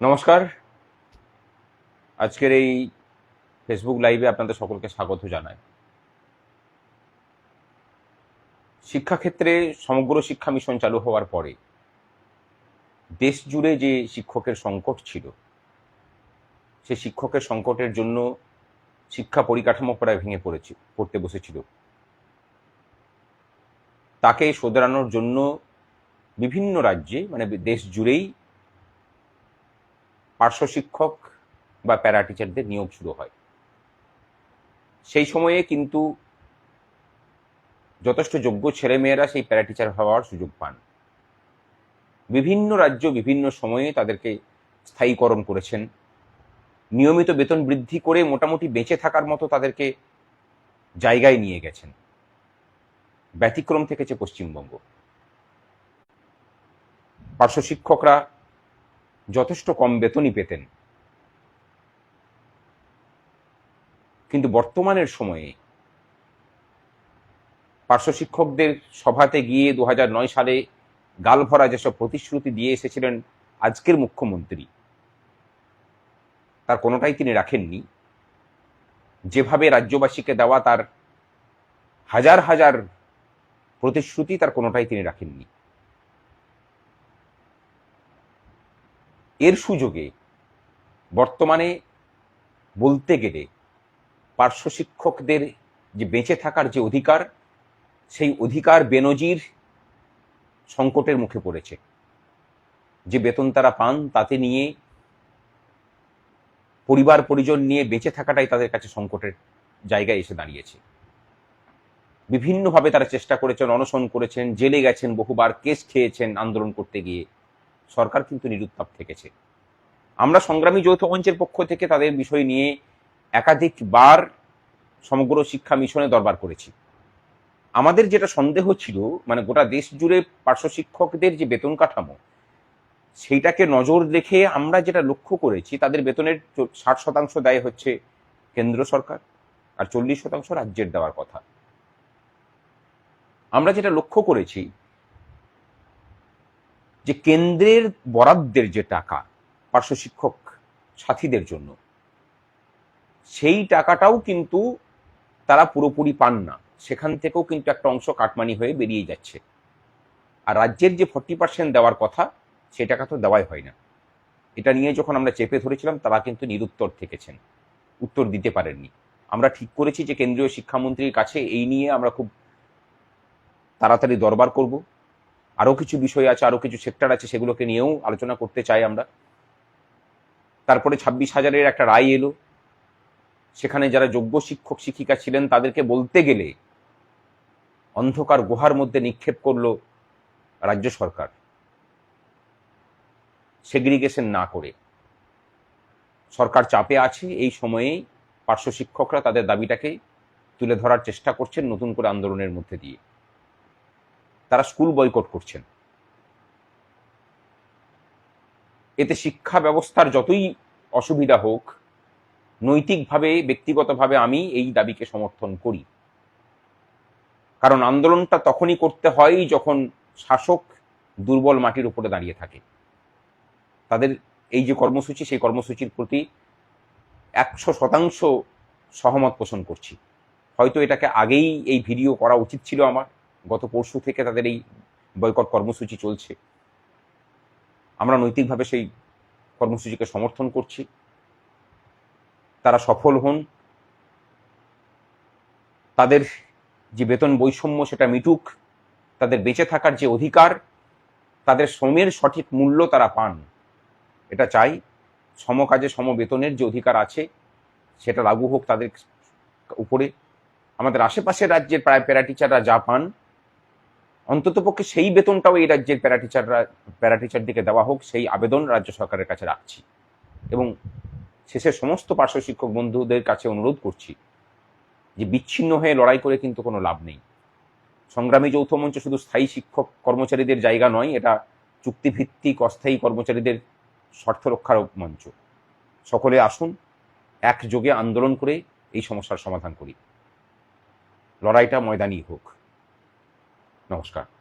নমস্কার। আজকের এই ফেসবুক লাইভে আপনাদের সকলকে স্বাগত জানাই। শিক্ষাক্ষেত্রে সমগ্র শিক্ষা মিশন চালু হওয়ার পরে দেশ জুড়ে যে শিক্ষকের সংকট ছিল, সে শিক্ষকের সংকটের জন্য শিক্ষা পরিকাঠামো প্রায় ভেঙে পড়েছে, পড়তে বসেছিল। তাকে শোধরানোর জন্য বিভিন্ন রাজ্যে মানে দেশ জুড়েই পার্শ্ব শিক্ষক বা প্যারা টিচারদের নিয়োগ শুরু হয়। সেই সময়ে কিন্তু যথেষ্ট যোগ্য ছেলেমেয়েরা সেই প্যারা টিচার হওয়ার সুযোগ পান। বিভিন্ন রাজ্য বিভিন্ন সময়ে তাদেরকে স্থায়ীকরণ করেছেন। নিয়মিত বেতন বৃদ্ধি করে মোটামুটি বেঁচে থাকার মতো তাদেরকে জায়গায় নিয়ে গেছেন। ব্যতিক্রম থেকেছে পশ্চিমবঙ্গ। পার্শ্ব শিক্ষকরা যথেষ্ট কম বেতনই পেতেন। কিন্তু বর্তমানের সময়ে পার্শ্ব শিক্ষকদের সভাতে গিয়ে দু সালে গালভরা যেসব প্রতিশ্রুতি দিয়ে এসেছিলেন আজকের মুখ্যমন্ত্রী, তার কোনোটাই তিনি রাখেননি। যেভাবে রাজ্যবাসীকে দেওয়া তার হাজার হাজার প্রতিশ্রুতি, তার কোনোটাই তিনি রাখেননি। এর সুযোগে বর্তমানে বলতে গেলে পার্শ্ব শিক্ষকদের যে বেঁচে থাকার যে অধিকার, সেই অধিকার বেনজির সংকটের মুখে পড়েছে। যে বেতন তারা পান তাতে নিয়ে, পরিবার পরিজন নিয়ে বেঁচে থাকাটাই তাদের কাছে সংকটের জায়গায় এসে দাঁড়িয়েছে। বিভিন্নভাবে তারা চেষ্টা করেছেন, অনশন করেছেন, জেলে গেছেন, বহুবার কেস খেয়েছেন আন্দোলন করতে গিয়ে। সরকার কিন্তু নিরুত্তাপ থেকেছে। আমরা সংগ্রামী যৌথ মঞ্চের পক্ষ থেকে তাদের বিষয় নিয়ে একাধিকবার সমগ্র শিক্ষা মিশনে দরবার করেছি। আমাদের যেটা সন্দেহ ছিল মানে গোটা দেশ জুড়ে পার্শ্ব শিক্ষকদের যে বেতন কাঠামো, সেইটাকে নজর রেখে আমরা যেটা লক্ষ্য করেছি, তাদের বেতনের ষাট শতাংশ দায় হচ্ছে কেন্দ্র সরকার আর চল্লিশ শতাংশ রাজ্যের দেওয়ার কথা। আমরা যেটা লক্ষ্য করেছি যে কেন্দ্রের বরাদ্দের যে টাকা পার্শ্ব শিক্ষক সাথীদের জন্য, সেই টাকাটাও কিন্তু তারা পুরোপুরি পান না। সেখান থেকেও কিন্তু একটা অংশ কাটমানি হয়ে বেরিয়ে যাচ্ছে। আর রাজ্যের যে ফর্টি পার্সেন্ট দেওয়ার কথা সে টাকা তো দেওয়াই হয় না। এটা নিয়ে যখন আমরা চেপে ধরেছিলাম, তারা কিন্তু নিরুত্তর থেকেছেন। উত্তর দিতে পারেননি। আমরা ঠিক করেছি যে কেন্দ্রীয় শিক্ষামন্ত্রীর কাছে এই নিয়ে আমরা খুব তাড়াতাড়ি দরবার করব। আরও কিছু বিষয় আছে আরও কিছু সেক্টর আছে সেগুলোকে নিয়েও আলোচনা করতে চাই আমরা। তারপরে ছাব্বিশ হাজারের একটা রায় এলো। সেখানে যারা যোগ্য শিক্ষক, শিক্ষিকা ছিলেন, তাদেরকে বলতে গেলে অন্ধকার গুহার মধ্যে নিক্ষেপ করল রাজ্য সরকার। সেগ্রিগেশন না করে। সরকার চাপে আছে, এই সময়েই পার্শ্ব শিক্ষকরা তাদের দাবিটাকে তুলে ধরার চেষ্টা করছেন নতুন করে আন্দোলনের মধ্যে দিয়ে। তারা স্কুল বয়কট করছেন। এতে শিক্ষা ব্যবস্থার যতই অসুবিধা হোক, নৈতিকভাবে, ব্যক্তিগতভাবে আমি এই দাবিকে সমর্থন করি। কারণ আন্দোলনটা তখনই করতে হয় যখন শাসক দুর্বল মাটির উপরে দাঁড়িয়ে থাকে। তাদের এই যে কর্মসূচি, সেই কর্মসূচির প্রতি একশো শতাংশ সহমত পোষণ করছি। হয়তো এটাকে আগেই এই ভিডিও করা উচিত ছিল আমার। গত পরশু থেকে তাদের এই বয়কট কর্মসূচি চলছে। আমরা নৈতিকভাবে সেই কর্মসূচিকে সমর্থন করছি। তারা সফল হন। তাদের যে বেতন বৈষম্য সেটা মিটুক। তাদের বেঁচে থাকার যে অধিকার, তাদের শ্রমের সঠিক মূল্য তারা পান। এটা চাই। সমকাজে সমবেতনের যে অধিকার আছে, সেটা লাগু হোক তাদের উপরে। আমাদের আশেপাশের রাজ্যের প্রায় প্যারা টিচাররা যা পান অন্ততপক্ষে সেই বেতনটাও এই রাজ্যের প্যারা টিচাররা প্যারা টিচারদিকে দেওয়া হোক, সেই আবেদন রাজ্য সরকারের কাছে রাখছি। এবং শেষে সমস্ত পার্শ্ব শিক্ষক বন্ধুদের কাছে অনুরোধ করছি যে বিচ্ছিন্ন হয়ে লড়াই করে কিন্তু কোনো লাভ নেই। সংগ্রামী যৌথ মঞ্চ শুধু স্থায়ী শিক্ষক কর্মচারীদের জায়গা নয়, এটা চুক্তিভিত্তিক, অস্থায়ী কর্মচারীদের স্বার্থ রক্ষার মঞ্চ। সকলে আসুন, একযোগে আন্দোলন করে এই সমস্যার সমাধান করি। লড়াইটা ময়দানি হোক। নমস্কার।